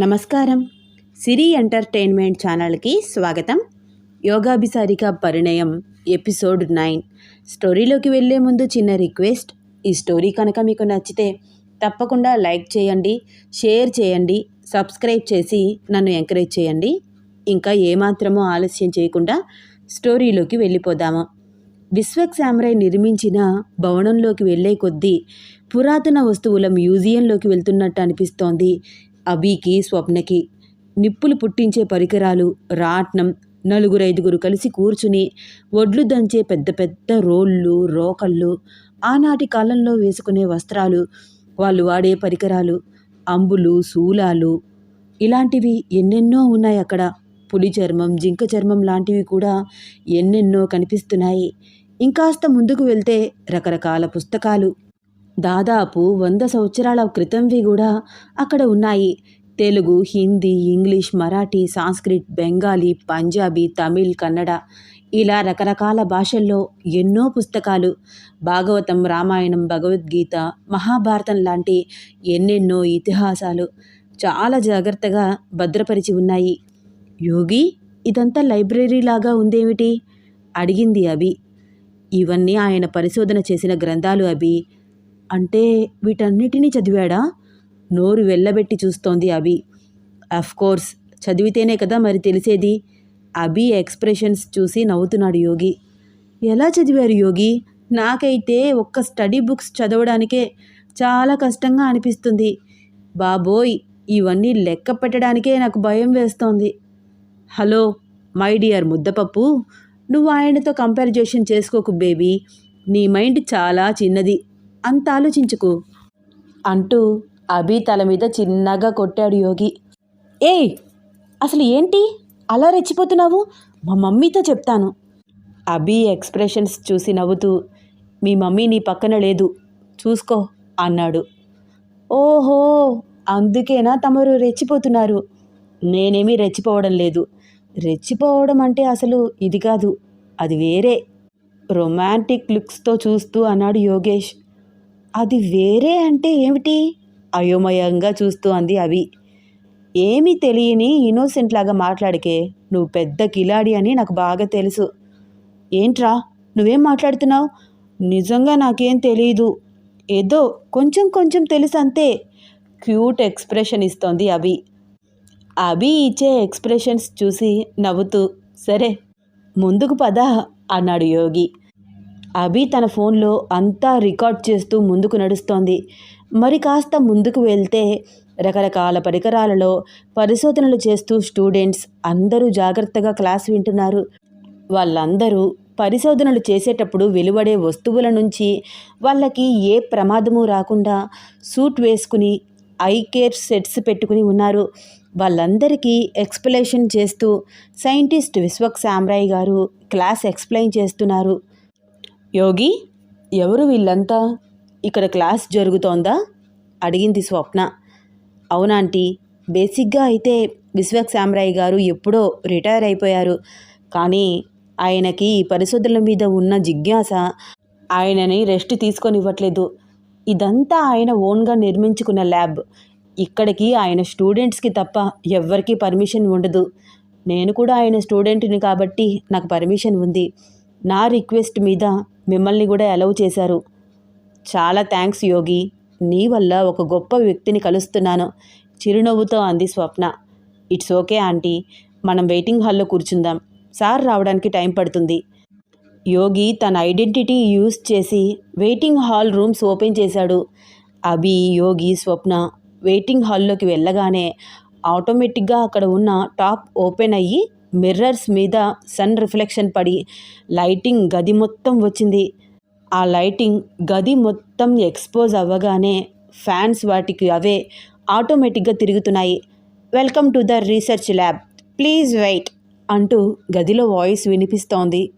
నమస్కారం. సిరి ఎంటర్టైన్మెంట్ ఛానల్కి స్వాగతం. Yogabhisarika Parinayam episode nine. స్టోరీలోకి వెళ్ళే ముందు చిన్న రిక్వెస్ట్. ఈ స్టోరీ కనుక మీకు నచ్చితే తప్పకుండా లైక్ చేయండి షేర్ చేయండి సబ్స్క్రైబ్ చేసి నన్ను ఎంకరేజ్ చేయండి. ఇంకా ఏమాత్రమో ఆలస్యం చేయకుండా స్టోరీలోకి వెళ్ళిపోదాము. విశ్వక్ సామ్రాయ్ నిర్మించిన భవనంలోకి వెళ్ళే కొద్దీ పురాతన వస్తువుల మ్యూజియంలోకి వెళ్తున్నట్టు అనిపిస్తోంది అబీకి స్వప్నకి నిప్పులు పుట్టించే పరికరాలు రాట్నం నలుగురు ఐదుగురు కలిసి కూర్చుని ఒడ్లు దంచే పెద్ద పెద్ద రోళ్ళు రోకళ్ళు ఆనాటి కాలంలో వేసుకునే వస్త్రాలు వాళ్ళు వాడే పరికరాలు అంబులు శూలాలు. ఇలాంటివి ఎన్నెన్నో ఉన్నాయి అక్కడ. పులి చర్మం జింక చర్మం లాంటివి కూడా ఎన్నెన్నో కనిపిస్తున్నాయి. ఇంకాస్త ముందుకు వెళ్తే రకరకాల పుస్తకాలు. దాదాపు వంద సంవత్సరాల క్రితంవి కూడా అక్కడ ఉన్నాయి. తెలుగు హిందీ ఇంగ్లీష్ మరాఠీ సాంస్క్రిట్ బెంగాలీ పంజాబీ తమిళ్ కన్నడ ఇలా రకరకాల భాషల్లో ఎన్నో పుస్తకాలు. భాగవతం రామాయణం భగవద్గీత మహాభారతం లాంటి ఎన్నెన్నో ఇతిహాసాలు చాలా జాగ్రత్తగా భద్రపరిచి ఉన్నాయి. యోగి ఇదంతా లైబ్రరీ లాగా ఉందేమిటి? అడిగింది అభి. ఇవన్నీ ఆయన పరిశోధన చేసిన గ్రంథాలు అభి. అంటే వీటన్నిటినీ చదివాడా? నోరు వెళ్ళబెట్టి చూస్తోంది అభి. కోర్స్ చదివితేనే కదా మరి తెలిసేది? అభి ఎక్స్ప్రెషన్స్ చూసి నవ్వుతున్నాడు యోగి. ఎలా చదివారు యోగి? నాకైతే ఒక్క స్టడీ బుక్స్ చదవడానికే చాలా కష్టంగా అనిపిస్తుంది. బాబోయ్ ఇవన్నీ లెక్క పెట్టడానికే నాకు భయం వేస్తోంది. హలో మై డియర్ ముద్దపప్పు నువ్వు ఆయనతో కంపారిజేషన్ చేసుకోకు బేబీ. నీ మైండ్ చాలా చిన్నది. అంత ఆలోచించుకు. అంటూ అభి తల మీద చిన్నగా కొట్టాడు యోగి. ఏయ్ అసలు ఏంటి? అలా రెచ్చిపోతున్నావు? మా మమ్మీతో చెప్తాను. అభి ఎక్స్ప్రెషన్స్ చూసి నవ్వుతూ మీ మమ్మీ నీ పక్కన లేదు చూసుకో అన్నాడు. ఓహో అందుకేనా తమరు రెచ్చిపోతున్నారు? నేనేమీ రెచ్చిపోవడం లేదు. రెచ్చిపోవడం అంటే అసలు ఇది కాదు అది వేరే. రొమాంటిక్ లుక్స్తో చూస్తూ అన్నాడు యోగేష్. అది వేరే అంటే ఏమిటి? అయోమయంగా చూస్తూ అంది అవి ఏమీ తెలియని ఇన్నోసెంట్ లాగా మాట్లాడికే. నువ్వు పెద్ద కిలాడి అని నాకు బాగా తెలుసు. ఏంట్రా? నువ్వేం మాట్లాడుతున్నావు? నిజంగా నాకేం తెలియదు ఏదో కొంచెం కొంచెం తెలుసు అంతే క్యూట్ ఎక్స్ప్రెషన్ ఇస్తోంది అభి. అభి ఇచ్చే ఎక్స్ప్రెషన్స్ చూసి నవ్వుతూ సరే ముందుకు పద అన్నాడు యోగి. అభి తన ఫోన్లో అంతా రికార్డ్ చేస్తూ ముందుకు నడుస్తోంది. మరి కాస్త ముందుకు వెళ్తే రకరకాల పరికరాలలో పరిశోధనలు చేస్తూ స్టూడెంట్స్ అందరూ జాగ్రత్తగా క్లాస్ వింటున్నారు. వాళ్ళందరూ పరిశోధనలు చేసేటప్పుడు వెలువడే వస్తువుల నుంచి వాళ్ళకి ఏ ప్రమాదము రాకుండా సూట్ వేసుకుని ఐ కేర్ సెట్స్ పెట్టుకుని ఉన్నారు. వాళ్ళందరికీ ఎక్స్ప్లెనేషన్ చేస్తూ సైంటిస్ట్ విశ్వక్ సామ్రాయ్ గారు క్లాస్ ఎక్స్ప్లెయిన్ చేస్తున్నారు. యోగి ఎవరు వీళ్ళంతా? ఇక్కడ క్లాస్ జరుగుతోందా? అడిగింది స్వప్న. అవునాంటీ బేసిక్గా అయితే విశ్వక్ సామ్రాయ్ గారు ఎప్పుడో రిటైర్ అయిపోయారు. కానీ ఆయనకి పరిశోధనల మీద ఉన్న జిజ్ఞాస ఆయనని రెస్ట్ తీసుకొనివ్వట్లేదు. ఇదంతా ఆయన ఓన్గా నిర్మించుకున్న ల్యాబ్. ఇక్కడికి ఆయన స్టూడెంట్స్కి తప్ప ఎవ్వరికీ పర్మిషన్ ఉండదు. నేను కూడా ఆయన స్టూడెంట్ని కాబట్టి నాకు పర్మిషన్ ఉంది. నా రిక్వెస్ట్ మీద మిమ్మల్ని కూడా అలౌ చేశారు. చాలా థ్యాంక్స్ యోగి. నీ వల్ల ఒక గొప్ప వ్యక్తిని కలుస్తున్నాను. చిరునవ్వుతో అంది స్వప్న. ఇట్స్ ఓకే ఆంటీ మనం వెయిటింగ్ హాల్లో కూర్చుందాం. సార్ రావడానికి టైం పడుతుంది. యోగి తన ఐడెంటిటీ యూజ్ చేసి వెయిటింగ్ హాల్ రూమ్స్ ఓపెన్ చేశాడు. అభి యోగి స్వప్న వెయిటింగ్ హాల్లోకి వెళ్ళగానే ఆటోమేటిక్గా అక్కడ ఉన్న టాప్ ఓపెన్ అయ్యి మిర్రర్స్ మీద సన్ రిఫ్లెక్షన్ పడి లైటింగ్ గది మొత్తం వచ్చింది. ఆ లైటింగ్ గది మొత్తం ఎక్స్పోజ్ అవ్వగానే ఫ్యాన్స్ వాటికి అవే ఆటోమేటిక్గా తిరుగుతున్నాయి. Welcome to the research lab. Please wait అంటూ గదిలో వాయిస్ వినిపిస్తోంది.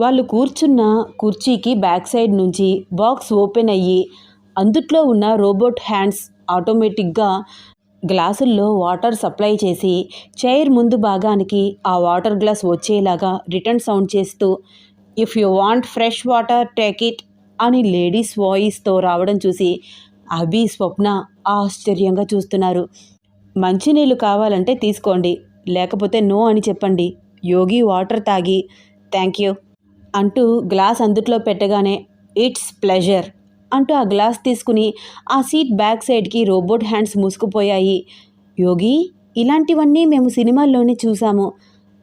వాళ్ళు కూర్చున్న కుర్చీకి బ్యాక్ సైడ్ నుంచి బాక్స్ ఓపెన్ అయ్యి అందుట్లో ఉన్న రోబోట్ హ్యాండ్స్ ఆటోమేటిక్గా గ్లాసుల్లో వాటర్ సప్లై చేసి చైర్ ముందు భాగానికి ఆ వాటర్ గ్లాస్ వచ్చేలాగా రిటర్న్ సౌండ్ చేస్తూ if you want fresh water take it అని లేడీస్ వాయిస్తో రావడం చూసి అభి స్వప్న ఆశ్చర్యంగా చూస్తున్నారు. మంచినీళ్ళు కావాలంటే తీసుకోండి లేకపోతే నో అని చెప్పండి. యోగి వాటర్ తాగి థ్యాంక్ యూ అంటూ గ్లాస్ అందుట్లో పెట్టగానే ఇట్స్ ప్లెజర్ అంటూ ఆ గ్లాస్ తీసుకుని ఆ సీట్ బ్యాక్ సైడ్కి రోబోట్ హ్యాండ్స్ మూసుకుపోయాయి. యోగి ఇలాంటివన్నీ మేము సినిమాల్లోనే చూసాము.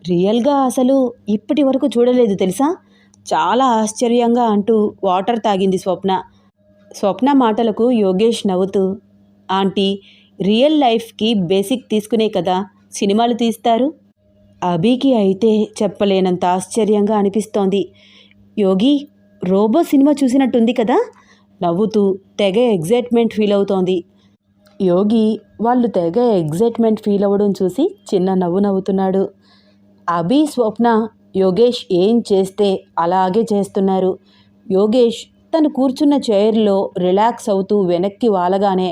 రియల్గా అసలు ఇప్పటి వరకు చూడలేదు తెలుసా? చాలా ఆశ్చర్యంగా అంటూ వాటర్ తాగింది స్వప్న. స్వప్న మాటలకు యోగేష్ నవ్వుతూ ఆంటీ రియల్ లైఫ్కి బేసిక్ తీసుకునే కదా సినిమాలు తీస్తారు? అభికి అయితే చెప్పలేనంత ఆశ్చర్యంగా అనిపిస్తోంది. యోగి రోబో సినిమా చూసినట్టుంది కదా? నవ్వుతూ తెగ ఎగ్జైట్మెంట్ ఫీల్ అవుతోంది. యోగి వాళ్ళు తెగ ఎగ్జైట్మెంట్ ఫీల్ అవ్వడం చూసి చిన్న నవ్వు నవ్వుతున్నాడు. అభి స్వప్న యోగేష్ ఏం చేస్తే అలాగే చేస్తున్నారు. యోగేష్ తను కూర్చున్న చైర్లో రిలాక్స్ అవుతూ వెనక్కి వాలగానే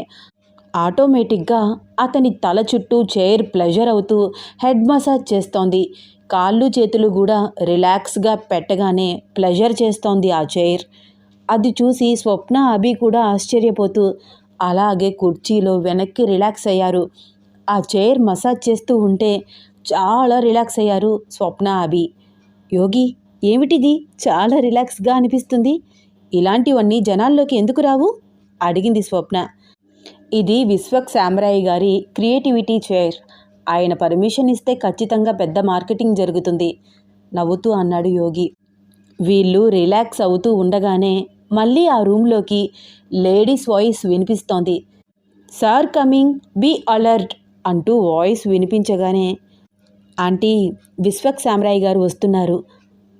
ఆటోమేటిక్గా అతని తల చుట్టూ చైర్ ప్లెజర్ అవుతూ హెడ్ మసాజ్ చేస్తోంది. కాళ్ళు చేతులు కూడా రిలాక్స్గా పెట్టగానే ప్లెజర్ చేస్తోంది ఆ చైర్. అది చూసి స్వప్న అభి కూడా ఆశ్చర్యపోతూ అలాగే కుర్చీలో వెనక్కి రిలాక్స్ అయ్యారు. ఆ చైర్ మసాజ్ చేస్తూ ఉంటే చాలా రిలాక్స్ అయ్యారు స్వప్న అభి. యోగి ఏమిటిది? చాలా రిలాక్స్గా అనిపిస్తుంది. ఇలాంటివన్నీ జనాల్లోకి ఎందుకు రావు? అడిగింది స్వప్న. ఇది విశ్వక్ సామ్రాయ్ గారి క్రియేటివిటీ చైర్. ఆయన పర్మిషన్ ఇస్తే ఖచ్చితంగా పెద్ద మార్కెటింగ్ జరుగుతుంది నవ్వుతూ అన్నాడు యోగి. వీళ్ళు రిలాక్స్ అవుతూ ఉండగానే మళ్ళీ ఆ రూమ్లోకి లేడీస్ వాయిస్ వినిపిస్తోంది. సార్ కమింగ్ బీ అలర్ట్ అంటూ వాయిస్ వినిపించగానే ఆంటీ విశ్వక్ సామ్రాయ్ గారు వస్తున్నారు.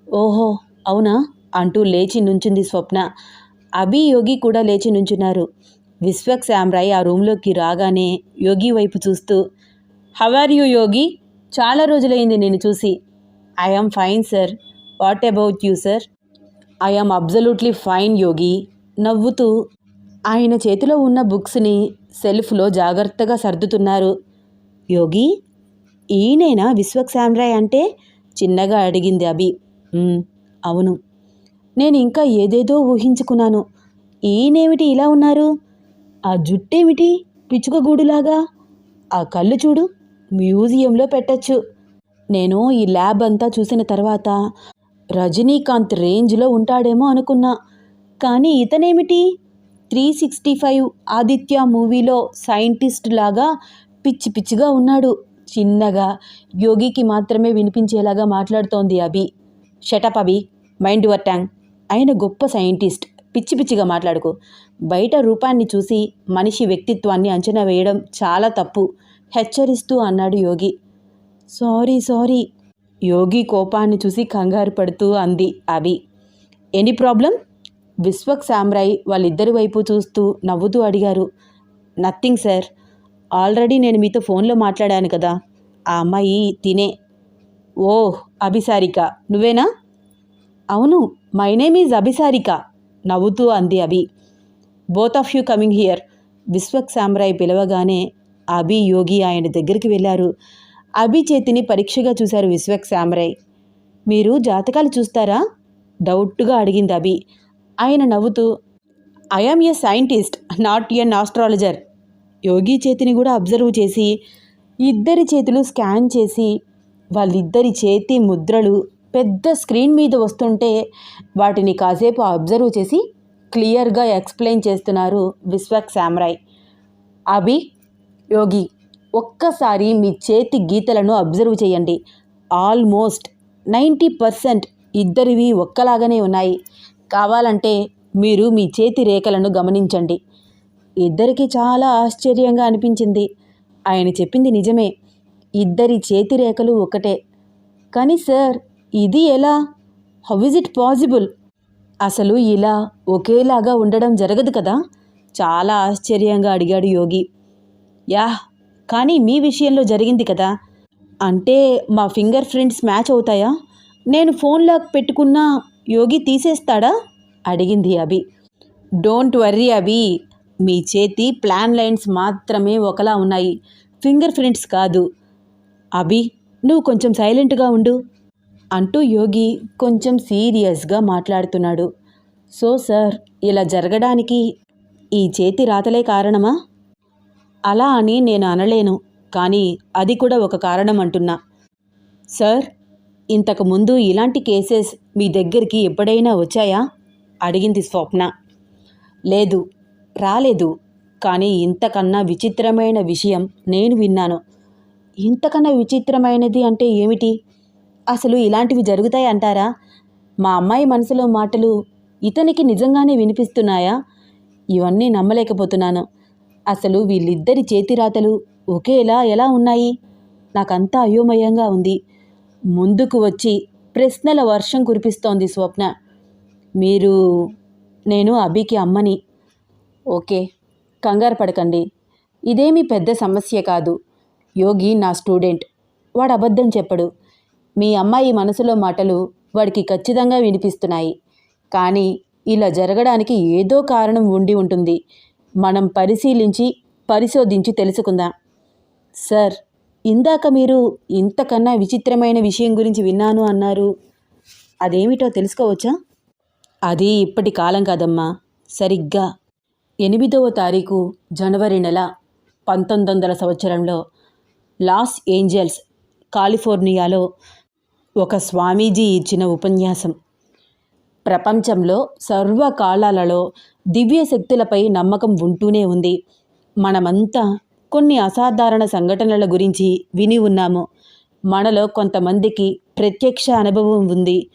ఓహో అవునా? అంటూ లేచి నుంచుంది స్వప్న. అభి యోగి కూడా లేచి నుంచున్నారు. విశ్వక్ సామ్రాయ్ ఆ రూమ్లోకి రాగానే యోగి వైపు చూస్తూ హవర్ యూ యోగి? చాలా రోజులైంది నేను చూసి. I am fine sir. What about you sir? I'm absolutely fine Yogi నవ్వుతూ ఆయన చేతిలో ఉన్న బుక్స్ని సెల్ఫ్లో జాగ్రత్తగా సర్దుతున్నారు. యోగి ఈయనైనా విశ్వక్ సామ్రాయ్ అంటే? చిన్నగా అడిగింది అభి. అవును. నేను ఇంకా ఏదేదో ఊహించుకున్నాను. ఈయనేమిటి ఇలా ఉన్నారు? ఆ జుట్టేమిటి? పిచ్చుకగూడులాగా? ఆ కళ్ళు చూడు మ్యూజియంలో పెట్టచ్చు. నేను ఈ ల్యాబ్ అంతా చూసిన తర్వాత రజనీకాంత్ రేంజ్లో ఉంటాడేమో అనుకున్నా. కానీ ఇతనేమిటి? త్రీ సిక్స్టీ ఫైవ్ ఆదిత్య మూవీలో సైంటిస్ట్ లాగా పిచ్చి పిచ్చిగా ఉన్నాడు. చిన్నగా యోగికి మాత్రమే వినిపించేలాగా మాట్లాడుతోంది Abhi. Shut up Abhi. Mind your tongue ఆయన గొప్ప సైంటిస్ట్. పిచ్చి పిచ్చిగా మాట్లాడుకో. బయట రూపాన్ని చూసి మనిషి వ్యక్తిత్వాన్ని అంచనా వేయడం చాలా తప్పు. హెచ్చరిస్తూ అన్నాడు యోగి. Sorry sorry. యోగి కోపాన్ని చూసి కంగారు పడుతూ అంది అవి ఎనీ ప్రాబ్లం? విశ్వక్ సామ్రాయ్ వాళ్ళిద్దరి వైపు చూస్తూ నవ్వుతూ అడిగారు. Nothing sir. ఆల్రెడీ నేను మీతో ఫోన్లో మాట్లాడాను కదా. ఆ అమ్మాయి తినే. ఓ అభిసారిక. నువ్వేనా? అవును. మై నేమ్ ఈజ్ అభిసారిక నవ్వుతూ అంది Abhi. Both of you coming here Vishwak Samrai పిలవగానే అభి యోగి ఆయన దగ్గరికి వెళ్ళారు. అభి చేతిని పరీక్షగా చూశారు విశ్వక్ సామ్రాయ్. మీరు జాతకాలు చూస్తారా? డౌట్గా అడిగింది అభి. ఆయన నవ్వుతూ I'm a scientist not an astrologer. Yogi చేతిని కూడా అబ్జర్వ్ చేసి ఇద్దరి చేతులు స్కాన్ చేసి వాళ్ళిద్దరి చేతి ముద్రలు పెద్ద స్క్రీన్ మీద వస్తుంటే వాటిని కాసేపు అబ్జర్వ్ చేసి క్లియర్గా ఎక్స్ప్లెయిన్ చేస్తున్నారు విశ్వక్ సామ్రాయ్. అభి యోగి ఒక్కసారి మీ చేతి గీతలను అబ్జర్వ్ చేయండి. ఆల్మోస్ట్ నైంటీ పర్సెంట్ ఇద్దరివి ఒక్కలాగానే ఉన్నాయి. కావాలంటే మీరు మీ చేతి రేఖలను గమనించండి. ఇద్దరికి చాలా ఆశ్చర్యంగా అనిపించింది. ఆయన చెప్పింది నిజమే. ఇద్దరి చేతి రేఖలు ఒకటే. కానీ సార్ ఇది ఎలా? హౌ ఇస్ ఇట్ పాసిబుల్ అసలు ఇలా ఒకేలాగా ఉండడం జరగదు కదా? చాలా ఆశ్చర్యంగా అడిగాడు యోగి. యా కానీ మీ విషయంలో జరిగింది కదా? అంటే మా ఫింగర్ ప్రింట్స్ మ్యాచ్ అవుతాయా? నేను ఫోన్ లాక్ పెట్టుకున్నా యోగి తీసేస్తాడా? అడిగింది అభి. డోంట్ వర్రీ అభి. మీ చేతి ప్లాన్ లైన్స్ మాత్రమే ఒకలా ఉన్నాయి. ఫింగర్ ప్రింట్స్ కాదు. అభి నువ్వు కొంచెం సైలెంట్గా ఉండు అంటూ యోగి కొంచెం సీరియస్గా మాట్లాడుతున్నాడు. సో సార్ ఇలా జరగడానికి ఈ చేతి రాతలే కారణమా? అలా అని నేను అనలేను కానీ అది కూడా ఒక కారణం అంటున్నా. సార్ ఇంతకు ముందు ఇలాంటి కేసెస్ మీ దగ్గరికి ఎప్పుడైనా వచ్చాయా? అడిగింది స్వప్న. లేదు రాలేదు కానీ ఇంతకన్నా విచిత్రమైన విషయం నేను విన్నాను. ఇంతకన్నా విచిత్రమైనది అంటే ఏమిటి? అసలు ఇలాంటివి జరుగుతాయి అంటారా? మా అమ్మాయి మనసులో మాటలు ఇతనికి నిజంగానే వినిపిస్తున్నాయా? ఇవన్నీ నమ్మలేకపోతున్నాను. అసలు వీళ్ళిద్దరి చేతిరాతలు ఒకేలా ఎలా ఉన్నాయి? నాకంతా అయోమయంగా ఉంది. ముందుకు వచ్చి ప్రశ్నల వర్షం కురిపిస్తోంది స్వప్న. మీరు నేను అభికి అమ్మని. ఓకే కంగారు పడకండి. ఇదేమీ పెద్ద సమస్య కాదు. యోగి నా స్టూడెంట్. వాడు అబద్ధం చెప్పడు. మీ అమ్మాయి మనసులో మాటలు వాడికి ఖచ్చితంగా వినిపిస్తున్నాయి. కానీ ఇలా జరగడానికి ఏదో కారణం ఉండి ఉంటుంది. మనం పరిశీలించి పరిశోధించి తెలుసుకుందాం. సార్ ఇందాక మీరు ఇంతకన్నా విచిత్రమైన విషయం గురించి విన్నాను అన్నారు. అదేమిటో తెలుసుకోవచ్చా? అది ఇప్పటి కాలం కాదమ్మా. సరిగ్గా ఎనిమిదవ తారీఖు జనవరి నెల పంతొమ్మిది వందల సంవత్సరంలో లాస్ ఏంజల్స్ కాలిఫోర్నియాలో ఒక స్వామీజీ ఇచ్చిన ఉపన్యాసం. ప్రపంచంలో సర్వకాలాలలో దివ్య శక్తులపై నమ్మకం ఉంటూనే ఉంది. మనమంతా కొన్ని అసాధారణ సంఘటనల గురించి విని ఉన్నాము. మనలో కొంతమందికి ప్రత్యక్ష అనుభవం ఉంది.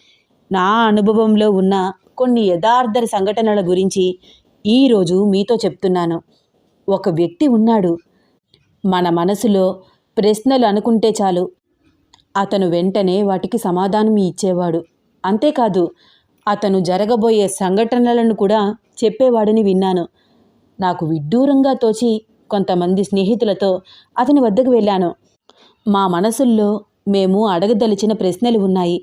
నా అనుభవంలో ఉన్న కొన్ని యథార్థ సంఘటనల గురించి ఈరోజు మీతో చెప్తున్నాను. ఒక వ్యక్తి ఉన్నాడు. మన మనసులో ప్రశ్నలు అనుకుంటే చాలు. అతను వెంటనే వాటికి సమాధానం ఇచ్చేవాడు. అంతేకాదు అతను జరగబోయే సంఘటనలను కూడా చెప్పేవాడని విన్నాను. నాకు విడ్డూరంగా తోచి కొంతమంది స్నేహితులతో అతని వద్దకు వెళ్ళాను. మా మనసుల్లో మేము అడగదలిచిన ప్రశ్నలు ఉన్నాయి.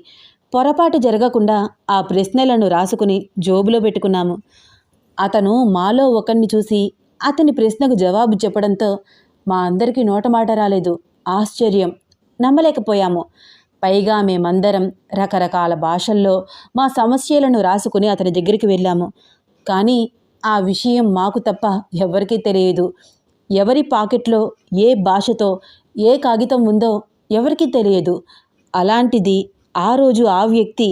పొరపాటు జరగకుండా ఆ ప్రశ్నలను రాసుకుని జోబులో పెట్టుకున్నాము. అతను మాలో ఒకరిని చూసి అతని ప్రశ్నకు జవాబు చెప్పడంతో మా అందరికీ నోటమాట రాలేదు. ఆశ్చర్యం. నమ్మలేకపోయాము. పైగా మేమందరం రకరకాల భాషల్లో మా సమస్యలను రాసుకుని అతని దగ్గరికి వెళ్ళాము. కానీ ఆ విషయం మాకు తప్ప ఎవరికీ తెలియదు. ఎవరి పాకెట్లో ఏ భాషతో ఏ కాగితం ఉందో ఎవరికీ తెలియదు. అలాంటిది ఆ రోజు ఆ వ్యక్తి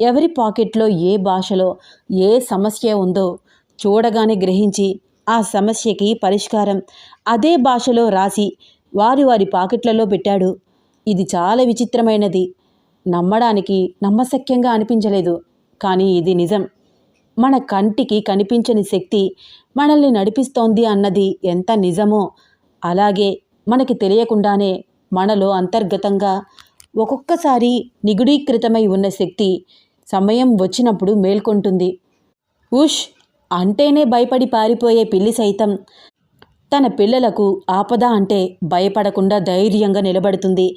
ఎవరి పాకెట్లో ఏ భాషలో ఏ సమస్య ఉందో చూడగానే గ్రహించి ఆ సమస్యకి పరిష్కారం అదే భాషలో రాసి వారి వారి పాకెట్లలో పెట్టాడు. ఇది చాలా విచిత్రమైనది. నమ్మడానికి నమ్మశక్యంగా అనిపించలేదు. కానీ ఇది నిజం. మన కంటికి కనిపించని శక్తి మనల్ని నడిపిస్తోంది అన్నది ఎంత నిజమో అలాగే మనకి తెలియకుండానే మనలో అంతర్గతంగా ఒక్కొక్కసారి నిగుడీకృతమై ఉన్న శక్తి సమయం వచ్చినప్పుడు మేల్కొంటుంది. ఉష్! అంటేనే భయపడి పారిపోయే పిల్లి సైతం తన పిల్లలకు ఆపద అంటే భయపడకుండా ధైర్యంగా నిలబడుతుంది.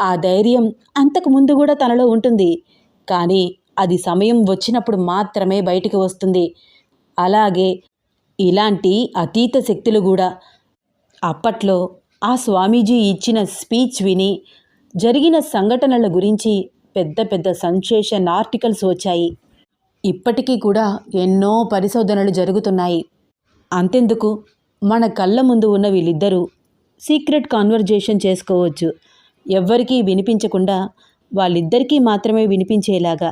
ఆ ధైర్యం అంతకు ముందు కూడా తనలో ఉంటుంది. కానీ అది సమయం వచ్చినప్పుడు మాత్రమే బయటికి వస్తుంది. అలాగే ఇలాంటి అతీత శక్తులు కూడా. అప్పట్లో ఆ స్వామీజీ ఇచ్చిన స్పీచ్ విని జరిగిన సంఘటనల గురించి పెద్ద పెద్ద సంశేషన్ ఆర్టికల్స్ వచ్చాయి. ఇప్పటికీ కూడా ఎన్నో పరిశోధనలు జరుగుతున్నాయి. అంతెందుకు? మన కళ్ళ ముందు ఉన్న వీళ్ళిద్దరూ సీక్రెట్ కాన్వర్జేషన్ చేసుకోవచ్చు. ఎవ్వరికీ వినిపించకుండా వాళ్ళిద్దరికీ మాత్రమే వినిపించేలాగా.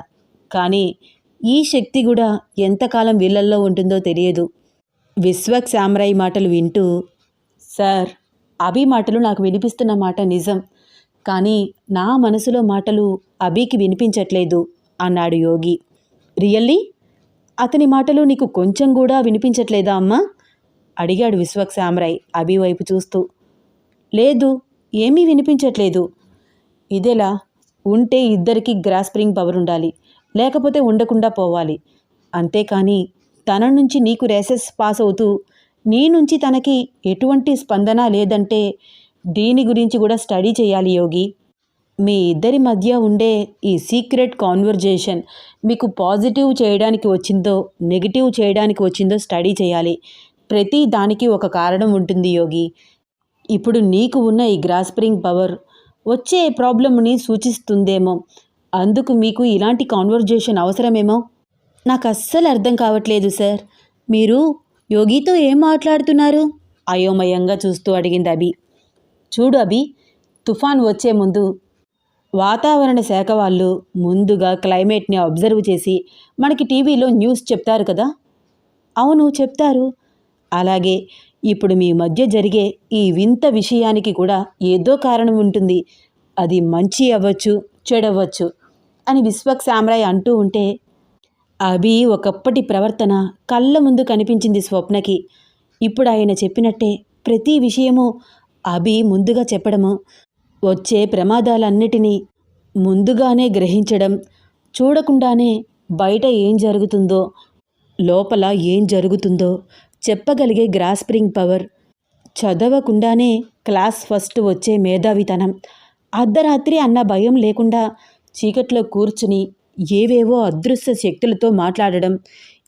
కానీ ఈ శక్తి కూడా ఎంతకాలం వీళ్ళల్లో ఉంటుందో తెలియదు. విశ్వక్ శామరాయి మాటలు వింటూ సార్ అభి మాటలు నాకు వినిపిస్తున్న మాట నిజం. కానీ నా మనసులో మాటలు అభికి వినిపించట్లేదు అన్నాడు యోగి. రియల్లీ? అతని మాటలు నీకు కొంచెం కూడా వినిపించట్లేదా అమ్మా? అడిగాడు విశ్వక్ శామరాయ్ అభి వైపు చూస్తూ. లేదు ఏమీ వినిపించట్లేదు. ఇదేలా? ఉంటే ఇద్దరికి గ్రాస్ప్రింగ్ పవర్ ఉండాలి. లేకపోతే ఉండకుండా పోవాలి. అంతేకాని తన నుంచి నీకు రేసెస్ పాస్ అవుతూ నీ నుంచి తనకి ఎటువంటి స్పందన లేదంటే దీని గురించి కూడా స్టడీ చేయాలి యోగి. మీ ఇద్దరి మధ్య ఉండే ఈ సీక్రెట్ కాన్వర్జేషన్ మీకు పాజిటివ్ చేయడానికి వచ్చిందో నెగిటివ్ చేయడానికి వచ్చిందో స్టడీ చేయాలి. ప్రతి దానికి ఒక కారణం ఉంటుంది యోగి. ఇప్పుడు నీకు ఉన్న ఈ గ్రాస్పరింగ్ పవర్ వచ్చే ప్రాబ్లమ్ని సూచిస్తుందేమో. అందుకు మీకు ఇలాంటి కాన్వర్జేషన్ అవసరమేమో? నాకు అస్సలు అర్థం కావట్లేదు సార్. మీరు యోగితో ఏం మాట్లాడుతున్నారు? అయోమయంగా చూస్తూ అడిగింది అభి. చూడు అభి తుఫాన్ వచ్చే ముందు వాతావరణ శాఖ వాళ్ళు ముందుగా క్లైమేట్ని అబ్జర్వ్ చేసి మనకి టీవీలో న్యూస్ చెప్తారు కదా? అవును చెప్తారు. అలాగే ఇప్పుడు మీ మధ్య జరిగే ఈ వింత విషయానికి కూడా ఏదో కారణం ఉంటుంది. అది మంచి అవ్వచ్చు చెడవచ్చు అని విశ్వక్ సామ్రాయ్ అంటూ ఉంటే అభి ఒకప్పటి ప్రవర్తన కళ్ళ ముందు కనిపించింది స్వప్నకి. ఇప్పుడు ఆయన చెప్పినట్టే ప్రతి విషయము అభి ముందుగా చెప్పడము వచ్చే ప్రమాదాలన్నిటినీ ముందుగానే గ్రహించడం చూడకుండానే బయట ఏం జరుగుతుందో లోపల ఏం జరుగుతుందో చెప్పగలిగే గ్రాస్ప్రింగ్ పవర్ చదవకుండానే క్లాస్ ఫస్ట్ వచ్చే మేధావితనం. అర్ధరాత్రి అన్న భయం లేకుండా చీకట్లో కూర్చుని ఏవేవో అదృశ్య శక్తులతో మాట్లాడడం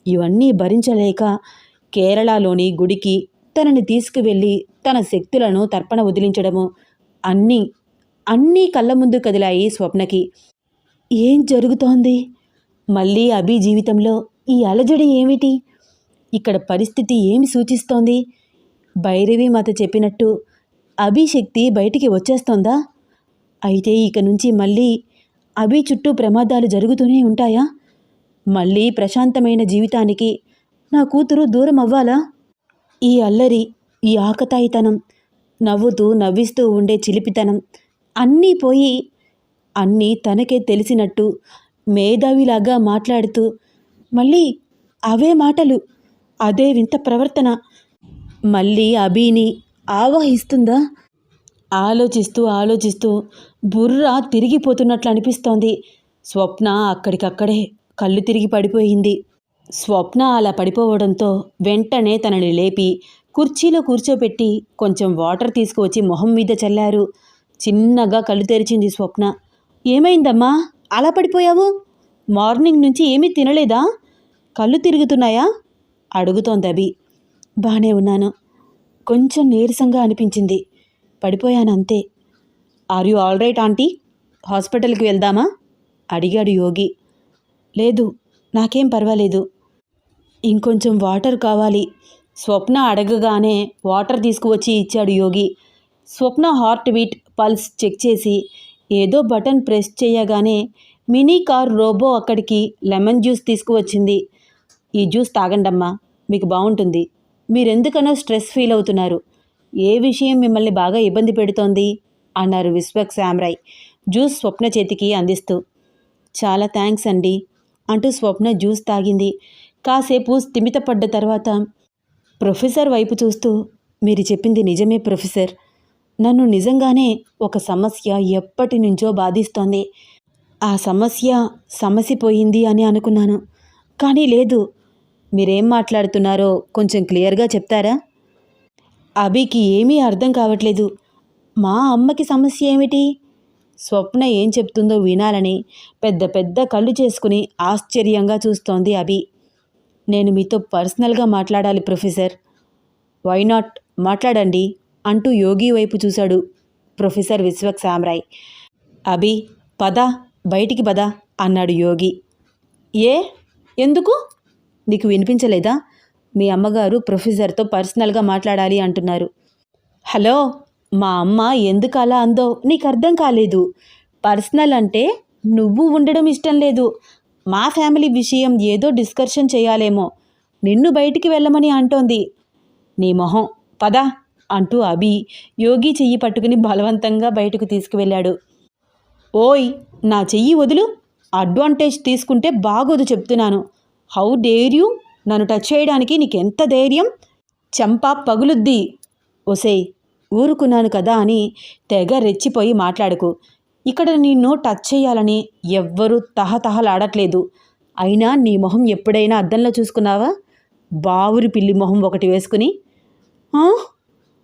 ఇవన్నీ భరించలేక కేరళలోని గుడికి తనని తీసుకువెళ్ళి తన శక్తులను తర్పణ వదిలించడము అన్నీ అన్నీ కళ్ళ ముందు కదిలాయి స్వప్నకి. ఏం జరుగుతోంది? మళ్ళీ అభి జీవితంలో ఈ అలజడి ఏమిటి? ఇక్కడ పరిస్థితి ఏమి సూచిస్తోంది? భైరవి మాత చెప్పినట్టు అభిశక్తి బయటికి వచ్చేస్తోందా? అయితే ఇక నుంచి మళ్ళీ అభి చుట్టూ ప్రమాదాలు జరుగుతూనే ఉంటాయా? మళ్ళీ ప్రశాంతమైన జీవితానికి నా కూతురు దూరం అవ్వాలా? ఈ అల్లరి ఈ ఆకతాయితనం నవ్వుతూ నవ్విస్తూ ఉండే చిలిపితనం అన్నీ పోయి అన్నీ తనకే తెలిసినట్టు మేధావిలాగా మాట్లాడుతూ మళ్ళీ అవే మాటలు. అదే వింత ప్రవర్తన. మళ్ళీ అభిని ఆవాహిస్తుందా? ఆలోచిస్తూ ఆలోచిస్తూ బుర్ర తిరిగిపోతున్నట్లు అనిపిస్తోంది. స్వప్న అక్కడికక్కడే కళ్ళు తిరిగి పడిపోయింది. స్వప్న అలా పడిపోవడంతో వెంటనే తనని లేపి కుర్చీలో కూర్చోబెట్టి కొంచెం వాటర్ తీసుకువచ్చి మొహం మీద చల్లారు. చిన్నగా కళ్ళు తెరిచింది స్వప్న. ఏమైందమ్మా? అలా పడిపోయావు? మార్నింగ్ నుంచి ఏమీ తినలేదా? కళ్ళు తిరుగుతున్నాయా? అడుగుతోంది అభి. బాగానే ఉన్నాను. కొంచెం నీరసంగా అనిపించింది. పడిపోయాను అంతే are you all right aunty? హాస్పిటల్కి వెళ్దామా? అడిగాడు యోగి. లేదు నాకేం పర్వాలేదు. ఇంకొంచెం వాటర్ కావాలి. స్వప్న అడగగానే వాటర్ తీసుకువచ్చి ఇచ్చాడు Yogi. Swapna heart beat pulse check చేసి ఏదో బటన్ ప్రెస్ చేయగానే మినీ కార్ రోబో అక్కడికి లెమన్ జ్యూస్ తీసుకువచ్చింది. ఈ జ్యూస్ తాగండమ్మా మీకు బాగుంటుంది మీరెందుకనో స్ట్రెస్ ఫీల్ అవుతున్నారు. ఏ విషయం మిమ్మల్ని బాగా ఇబ్బంది పెడుతోంది? అన్నారు విశ్వక్ శామ్రాయ్ జ్యూస్ స్వప్న చేతికి అందిస్తూ. చాలా థ్యాంక్స్ అండి. అంటూ స్వప్న జ్యూస్ తాగింది. కాసేపు స్థిమితపడ్డ తర్వాత ప్రొఫెసర్ వైపు చూస్తూ మీరు చెప్పింది నిజమే ప్రొఫెసర్. నన్ను నిజంగానే ఒక సమస్య ఎప్పటి నుంచో బాధిస్తోంది. ఆ సమస్య సమసిపోయింది అని అనుకున్నాను. కానీ లేదు మీరేం మాట్లాడుతున్నారో కొంచెం క్లియర్గా చెప్తారా? అభికి ఏమీ అర్థం కావట్లేదు. మా అమ్మకి సమస్య ఏమిటి? స్వప్న ఏం చెప్తుందో వినాలని పెద్ద పెద్ద కళ్ళు చేసుకుని ఆశ్చర్యంగా చూస్తోంది అభి. నేను మీతో పర్సనల్గా మాట్లాడాలి ప్రొఫెసర్. Why not? మాట్లాడండి అంటూ యోగి వైపు చూశాడు ప్రొఫెసర్ విశ్వక్ సామ్రాయ్ అభి పద బయటికి పద అన్నాడు యోగి. ఏ? ఎందుకు? నీకు వినిపించలేదా? మీ అమ్మగారు ప్రొఫెసర్తో పర్సనల్గా మాట్లాడాలి అంటున్నారు. హలో మా అమ్మ ఎందుకు అలా అందో నీకు అర్థం కాలేదు. పర్సనల్ అంటే నువ్వు ఉండడం ఇష్టం లేదు. మా ఫ్యామిలీ విషయం ఏదో డిస్కషన్ చేయాలేమో. నిన్ను బయటికి వెళ్ళమని అంటోంది. నీ మొహం పద అంటూ అభి యోగి చెయ్యి పట్టుకుని బలవంతంగా బయటకు తీసుకువెళ్ళాడు. ఓయ్ నా చెయ్యి వదులు. అడ్వాంటేజ్ తీసుకుంటే బాగోదు చెప్తున్నాను. హౌ డేర్ యూ నన్ను టచ్ చేయడానికి నీకెంత ధైర్యం? చంపా పగులుద్ది. ఒసేయ్ ఊరుకున్నాను కదా అని తెగ రెచ్చిపోయి మాట్లాడకు. ఇక్కడ నిన్ను టచ్ చేయాలని ఎవ్వరూ తహతహలాడట్లేదు. అయినా నీ మొహం ఎప్పుడైనా అద్దంలో చూసుకున్నావా? బావురి పిల్లి మొహం ఒకటి వేసుకుని.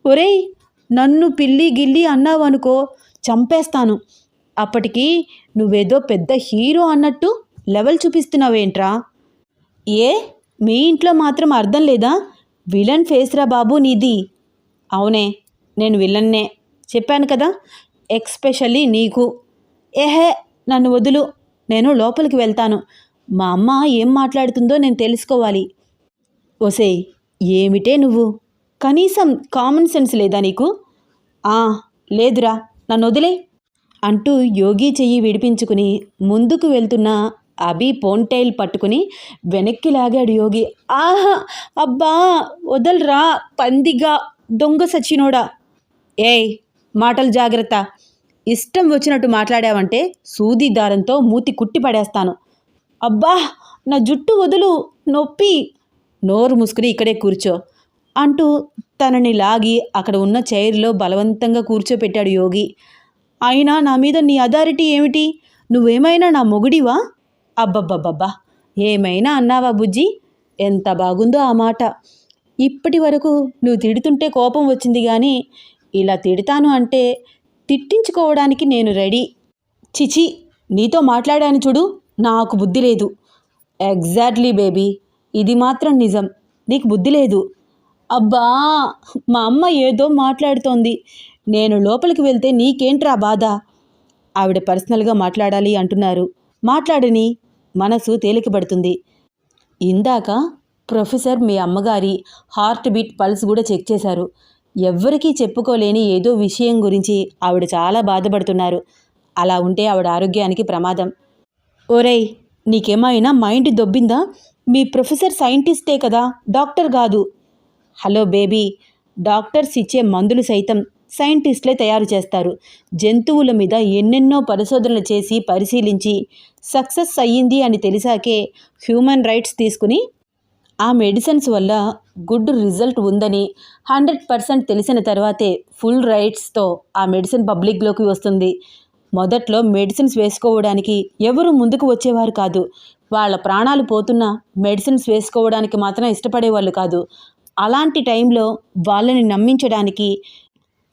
ఒరేయ్ నన్ను పిల్లి గిల్లి అన్నావనుకో చంపేస్తాను. అప్పటికి నువ్వేదో పెద్ద హీరో అన్నట్టు లెవెల్ చూపిస్తున్నావేంట్రా? ఏ? మీ ఇంట్లో మాత్రం అర్థం లేదా? విలన్ ఫేస్రా బాబు నీది. అవునే నేను విలన్నే. చెప్పాను కదా ఎక్స్పెషల్లీ నీకు. ఏహే నన్ను వదులు. నేను లోపలికి వెళ్తాను. మా అమ్మ ఏం మాట్లాడుతుందో నేను తెలుసుకోవాలి. ఒసే ఏమిటే నువ్వు? కనీసం కామన్ సెన్స్ లేదా నీకు? ఆ లేదురా నన్ను వదిలే. అంటూ యోగి చెయ్యి విడిపించుకుని ముందుకు వెళ్తున్న అభి పోన్టైల్ పట్టుకుని వెనక్కి లాగాడు యోగి. ఆహా అబ్బా వదలరా పందిగా దొంగ సచ్చినోడా. ఏయ్ మాటలు జాగ్రత్త. ఇష్టం వచ్చినట్టు మాట్లాడావంటే సూది దారంతో మూతి కుట్టి పడేస్తాను. అబ్బా నా జుట్టు వదులు నొప్పి. నోరు మూసుకుని ఇక్కడే కూర్చో. అంటూ తనని లాగి అక్కడ ఉన్న చైర్లో బలవంతంగా కూర్చోపెట్టాడు యోగి. అయినా నా మీద నీ అథారిటీ ఏమిటి? నువ్వేమైనా నా మొగుడివా? అబ్బబ్బబ్బబ్బా. ఏమైనా అన్నావా బుజ్జి? ఎంత బాగుందో ఆ మాట. ఇప్పటి వరకు నువ్వు తిడుతుంటే కోపం వచ్చింది కానీ ఇలా తిడతాను అంటే తిట్టించుకోవడానికి నేను రెడీ. చిచి నీతో మాట్లాడాను చూడు నాకు బుద్ధి లేదు. ఎగ్జాక్ట్లీ బేబీ ఇది మాత్రం నిజం. నీకు బుద్ధి లేదు. అబ్బా మా అమ్మ ఏదో మాట్లాడుతోంది. నేను లోపలికి వెళ్తే నీకేంట్రా బాధ? ఆవిడ పర్సనల్గా మాట్లాడాలి అంటున్నారు. మాట్లాడని మనసు తేలికపడుతుంది. ఇందాక ప్రొఫెసర్ మీ అమ్మగారి హార్ట్ బీట్ పల్స్ కూడా చెక్ చేశారు. ఎవ్వరికీ చెప్పుకోలేని ఏదో విషయం గురించి ఆవిడ చాలా బాధపడుతున్నారు. అలా ఉంటే ఆవిడ ఆరోగ్యానికి ప్రమాదం. ఓరేయ్ నీకేమైనా మైండ్ దొబ్బిందా? మీ ప్రొఫెసర్ సైంటిస్టే కదా డాక్టర్ కాదు. హలో బేబీ డాక్టర్స్ ఇచ్చే మందులు సైతం సైంటిస్ట్లే తయారు చేస్తారు. జంతువుల మీద ఎన్నెన్నో పరిశోధనలు చేసి పరిశీలించి సక్సెస్ అయ్యింది అని తెలిసాకే హ్యూమన్ రైట్స్ తీసుకుని ఆ మెడిసిన్స్ వల్ల గుడ్ రిజల్ట్ ఉందని హండ్రెడ్ పర్సెంట్ తెలిసిన తర్వాతే ఫుల్ రైట్స్తో ఆ మెడిసిన్ పబ్లిక్లోకి వస్తుంది. మొదట్లో మెడిసిన్స్ వేసుకోవడానికి ఎవరు ముందుకు వచ్చేవారు కాదు. వాళ్ళ ప్రాణాలు పోతున్నా మెడిసిన్స్ వేసుకోవడానికి మాత్రం ఇష్టపడేవాళ్ళు కాదు. అలాంటి టైంలో వాళ్ళని నమ్మించడానికి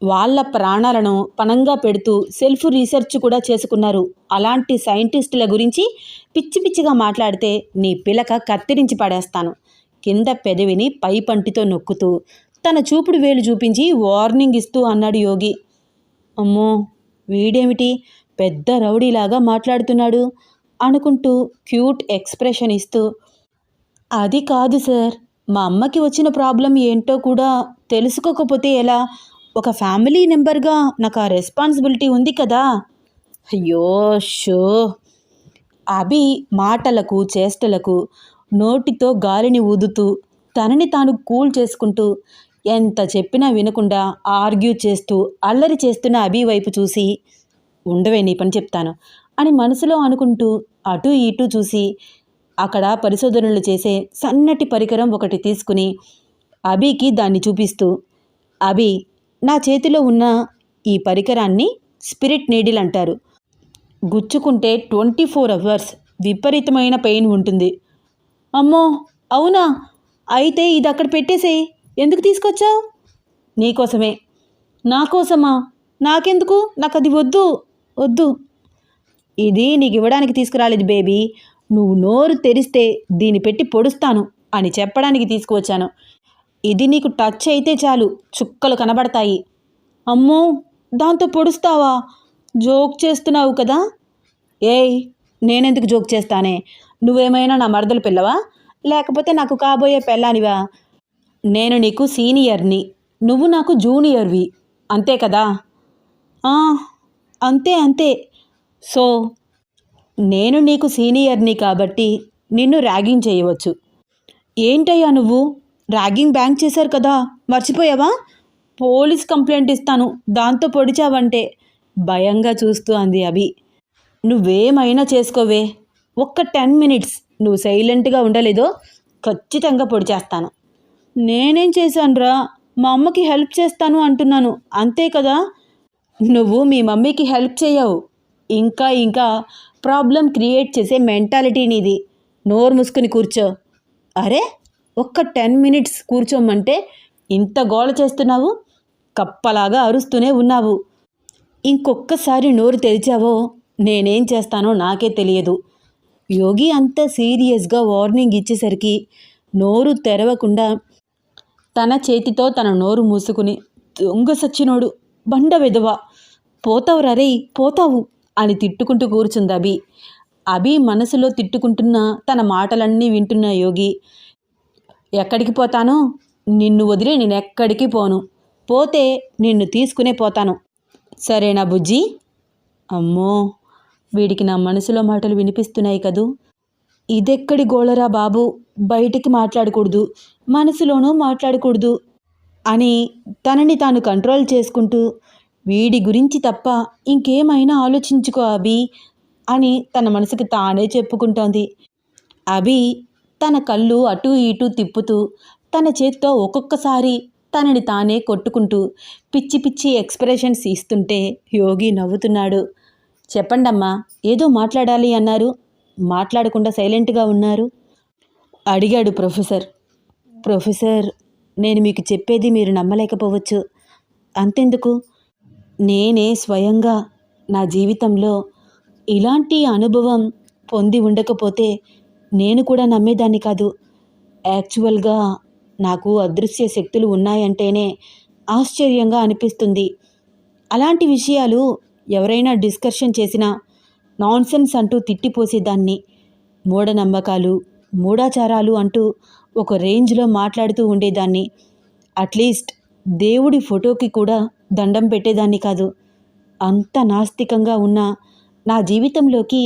వాళ్ళ ప్రాణాలను పణంగా పెడుతూ సెల్ఫ్ రీసెర్చ్ కూడా చేసుకున్నారు. అలాంటి సైంటిస్టుల గురించి పిచ్చి పిచ్చిగా మాట్లాడితే నీ పిలక కత్తిరించి పడేస్తాను. కింద పెదవిని పై పంటితో నొక్కుతూ తన చూపుడు వేలు చూపించి వార్నింగ్ ఇస్తూ అన్నాడు యోగి. అమ్మో వీడేమిటి పెద్ద రౌడీలాగా మాట్లాడుతున్నాడు? అనుకుంటూ క్యూట్ ఎక్స్ప్రెషన్ ఇస్తూ అది కాదు సార్ మా అమ్మకి వచ్చిన ప్రాబ్లం ఏంటో కూడా తెలుసుకోకపోతే ఎలా? ఒక ఫ్యామిలీ మెంబర్గా నాకు ఆ రెస్పాన్సిబిలిటీ ఉంది కదా. అయ్యో షో. అభి మాటలకు చేష్టలకు నోటితో గాలిని ఊదుతూ తనని తాను కూల్ చేసుకుంటూ ఎంత చెప్పినా వినకుండా ఆర్గ్యూ చేస్తూ అల్లరి చేస్తున్న అభి వైపు చూసి ఉండవే నీ పని చెప్తాను అని మనసులో అనుకుంటూ అటు ఇటు చూసి అక్కడ పరిశోధనలు చేసే సన్నటి పరికరం ఒకటి తీసుకుని అభికి దాన్ని చూపిస్తూ అభి నా చేతిలో ఉన్న ఈ పరికరాన్ని స్పిరిట్ నీడిల్ అంటారు. గుచ్చుకుంటే ట్వంటీ ఫోర్ అవర్స్ విపరీతమైన పెయిన్ ఉంటుంది. అమ్మో! అవునా? అయితే ఇది అక్కడ పెట్టేసేయ్. ఎందుకు తీసుకొచ్చావు? నీకోసమే నా కోసమా? నాకెందుకు? నాకు అది వద్దు. వద్దు. ఇది నీకు ఇవ్వడానికి తీసుకురాలేదు బేబీ. నువ్వు నోరు తెరిస్తే దీన్ని పెట్టి పొడుస్తాను అని చెప్పడానికి తీసుకువచ్చాను. ఇది నీకు టచ్ అయితే చాలు. చుక్కలు కనబడతాయి. అమ్మో దాంతో పొడుస్తావా? జోక్ చేస్తున్నావు కదా? ఏయ్ నేనెందుకు జోక్ చేస్తానే? నువ్వేమైనా నా మరదలు పిల్లవా? లేకపోతే నాకు కాబోయే పెళ్ళానివా? నేను నీకు సీనియర్ని. నువ్వు నాకు జూనియర్వి. అంతే కదా? అంతే అంతే. సో నేను నీకు సీనియర్ని కాబట్టి నిన్ను ర్యాగింగ్ చేయవచ్చు. ఏంటయ్యా నువ్వు? ర్యాగింగ్ బ్యాంక్ చేశారు కదా. మర్చిపోయావా? పోలీస్ కంప్లైంట్ ఇస్తాను. దాంతో పొడిచావంటే భయంగా చూస్తూ అంది అభి. నువ్వేమైనా చేసుకోవే. ఒక్క టెన్ మినిట్స్. నువ్వు సైలెంట్గా ఉండలేదో ఖచ్చితంగా పొడి చేస్తాను నేనేం చేశానురా? మా అమ్మకి హెల్ప్ చేస్తాను అంటున్నాను. అంతే కదా? నువ్వు మీ మమ్మీకి హెల్ప్ చేయవు. ఇంకా ఇంకా ప్రాబ్లం క్రియేట్ చేసే మెంటాలిటీ నీది. నోరు మూసుకుని కూర్చో. అరే? ఒక్క టెన్ మినిట్స్ కూర్చోమంటే ఇంత గోల చేస్తున్నావు? కప్పలాగా అరుస్తూనే ఉన్నావు. ఇంకొక్కసారి నోరు తెరిచావో? నేనేం చేస్తానో నాకే తెలియదు. యోగి అంత సీరియస్గా వార్నింగ్ ఇచ్చేసరికి నోరు తెరవకుండా తన చేతితో తన నోరు మూసుకుని దొంగ సచ్చినోడు బండ విధవ పోతావు రరే పోతావు అని తిట్టుకుంటూ కూర్చుంది అభి. అభి మనసులో తిట్టుకుంటున్న తన మాటలన్నీ వింటున్న యోగి ఎక్కడికి పోతానో? నిన్ను వదిలి నేను ఎక్కడికి పోను. పోతే నిన్ను తీసుకునే పోతాను. సరేనా బుజ్జి? అమ్మో! వీడికి నా మనసులో మాటలు వినిపిస్తున్నాయి కదూ. ఇదెక్కడి గోళరా బాబు? బయటికి మాట్లాడకూడదు. మనసులోనూ మాట్లాడకూడదు అని తనని తాను కంట్రోల్ చేసుకుంటూ వీడి గురించి తప్ప ఇంకేమైనా ఆలోచించుకో అభి అని తన మనసుకి తానే చెప్పుకుంటోంది. అభి తన కళ్ళు అటూ ఇటూ తిప్పుతూ తన చేత్తో ఒక్కొక్కసారి తనని తానే కొట్టుకుంటూ పిచ్చి పిచ్చి ఎక్స్ప్రెషన్స్ ఇస్తుంటే యోగి నవ్వుతున్నాడు. చెప్పండమ్మా ఏదో మాట్లాడాలి అన్నారు. మాట్లాడకుండా సైలెంట్గా ఉన్నారు. అడిగాడు ప్రొఫెసర్. ప్రొఫెసర్ నేను మీకు చెప్పేది మీరు నమ్మలేకపోవచ్చు. అంతెందుకు? నేనే స్వయంగా నా జీవితంలో ఇలాంటి అనుభవం పొంది ఉండకపోతే నేను కూడా నమ్మేదాన్ని కాదు. యాక్చువల్గా నాకు అదృశ్య శక్తులు ఉన్నాయంటేనే ఆశ్చర్యంగా అనిపిస్తుంది. అలాంటి విషయాలు ఎవరైనా డిస్కషన్ చేసినా నాన్సెన్స్ అంటూ తిట్టిపోసేదాన్ని. మూఢనమ్మకాలు మూఢాచారాలు అంటూ ఒక రేంజ్లో మాట్లాడుతూ ఉండేదాన్ని. అట్లీస్ట్ దేవుడి ఫోటోకి కూడా దండం పెట్టేదాన్ని కాదు. అంత నాస్తికంగా ఉన్న నా జీవితంలోకి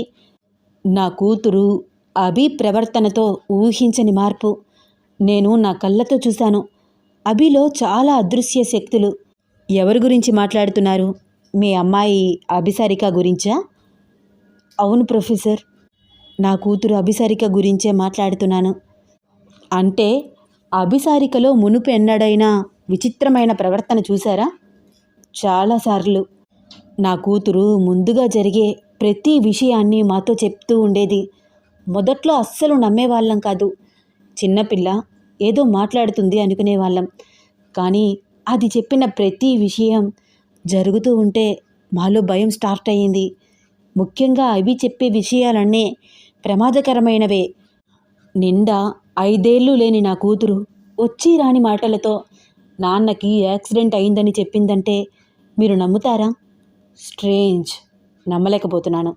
నా కూతురు అభి ప్రవర్తనతో ఊహించని మార్పు. నేను నా కళ్ళతో చూశాను. అభిలో చాలా అదృశ్య శక్తులు. ఎవరి గురించి మాట్లాడుతున్నారు? మీ అమ్మాయి అభిసారిక గురించా? అవును ప్రొఫెసర్. నా కూతురు అభిసారిక గురించే మాట్లాడుతున్నాను. అంటే అభిసారికలో మునుపు ఎన్నడైనా విచిత్రమైన ప్రవర్తన చూసారా చాలాసార్లు నా కూతురు ముందుగా జరిగే ప్రతి విషయాన్ని మాతో చెప్తూ ఉండేది. మొదట్లో అస్సలు నమ్మేవాళ్ళం కాదు. చిన్నపిల్ల ఏదో మాట్లాడుతుంది అనుకునేవాళ్ళం. కానీ అది చెప్పిన ప్రతి విషయం జరుగుతూ ఉంటే మాలో భయం స్టార్ట్ అయ్యింది. ముఖ్యంగా అవి చెప్పే విషయాలన్నీ ప్రమాదకరమైనవే. నిండా ఐదేళ్ళు లేని నా కూతురు వచ్చి రాని మాటలతో నాన్నకి యాక్సిడెంట్ అయిందని చెప్పిందంటే మీరు నమ్ముతారా? స్ట్రేంజ్. నమ్మలేకపోతున్నాను.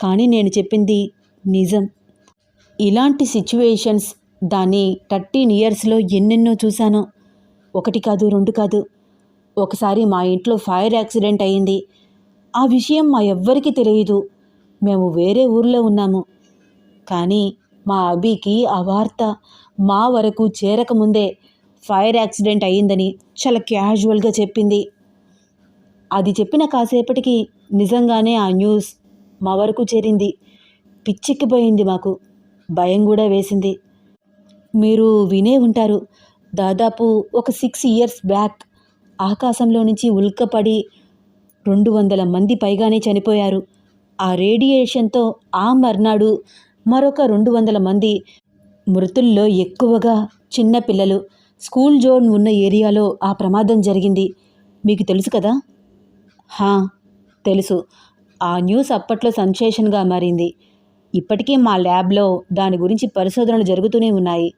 కానీ నేను చెప్పింది నిజం. ఇలాంటి సిచ్యువేషన్స్ దాన్ని థర్టీన్ ఇయర్స్లో ఎన్నెన్నో చూశాను. ఒకటి కాదు రెండు కాదు. ఒకసారి మా ఇంట్లో ఫైర్ యాక్సిడెంట్ అయింది. ఆ విషయం మా ఎవ్వరికీ తెలియదు. మేము వేరే ఊర్లో ఉన్నాము. కానీ మా అభికి ఆ వార్త మా వరకు చేరకముందే ఫైర్ యాక్సిడెంట్ అయిందని చాలా క్యాజువల్గా చెప్పింది. అది చెప్పిన కాసేపటికి నిజంగానే ఆ న్యూస్ మా వరకు చేరింది. పిచ్చెక్కిపోయింది మాకు. భయం కూడా వేసింది. మీరు వినే ఉంటారు. దాదాపు ఒక సిక్స్ ఇయర్స్ బ్యాక్ ఆకాశంలో నుంచి ఉల్కపడి రెండు వందల మంది పైగానే చనిపోయారు. ఆ రేడియేషన్తో ఆ మర్నాడు మరొక రెండు వందల మంది మృతుల్లో ఎక్కువగా చిన్న పిల్లలు. స్కూల్ జోన్ ఉన్న ఏరియాలో ఆ ప్రమాదం జరిగింది. మీకు తెలుసు కదా? హా తెలుసు. ఆ న్యూస్ అప్పట్లో సెన్సేషన్గా మారింది. ఇప్పటికీ మా ల్యాబ్లో దాని గురించి పరిశోధనలు జరుగుతూనే ఉన్నాయి.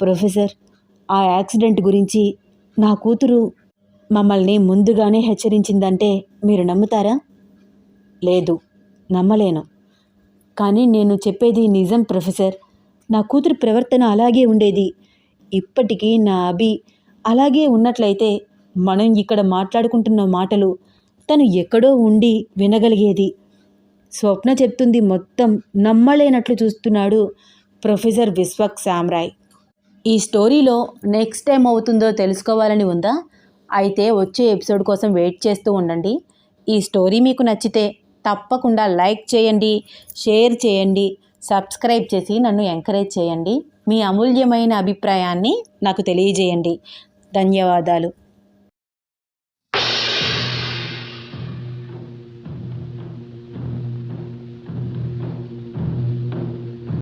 ప్రొఫెసర్ ఆ యాక్సిడెంట్ గురించి నా కూతురు మమ్మల్ని ముందుగానే హెచ్చరించిందంటే మీరు నమ్ముతారా? లేదు నమ్మలేను. కానీ నేను చెప్పేది నిజం ప్రొఫెసర్. నా కూతురు ప్రవర్తన అలాగే ఉండేది. ఇప్పటికీ నా అభి అలాగే ఉన్నట్లయితే మనం ఇక్కడ మాట్లాడుకుంటున్న మాటలు తను ఎక్కడో ఉండి వినగలిగేది. స్వప్న చెప్తుంది మొత్తం నమ్మలేనట్లు చూస్తున్నాడు ప్రొఫెసర్ విశ్వక్ సామ్రాయ్. ఈ స్టోరీలో నెక్స్ట్ టైం అవుతుందో తెలుసుకోవాలని ఉందా? అయితే వచ్చే ఎపిసోడ్ కోసం వెయిట్ చేస్తూ ఉండండి. ఈ స్టోరీ మీకు నచ్చితే తప్పకుండా లైక్ చేయండి షేర్ చేయండి సబ్స్క్రైబ్ చేసి నన్ను ఎంకరేజ్ చేయండి. మీ అమూల్యమైన అభిప్రాయాన్ని నాకు తెలియజేయండి. ధన్యవాదాలు.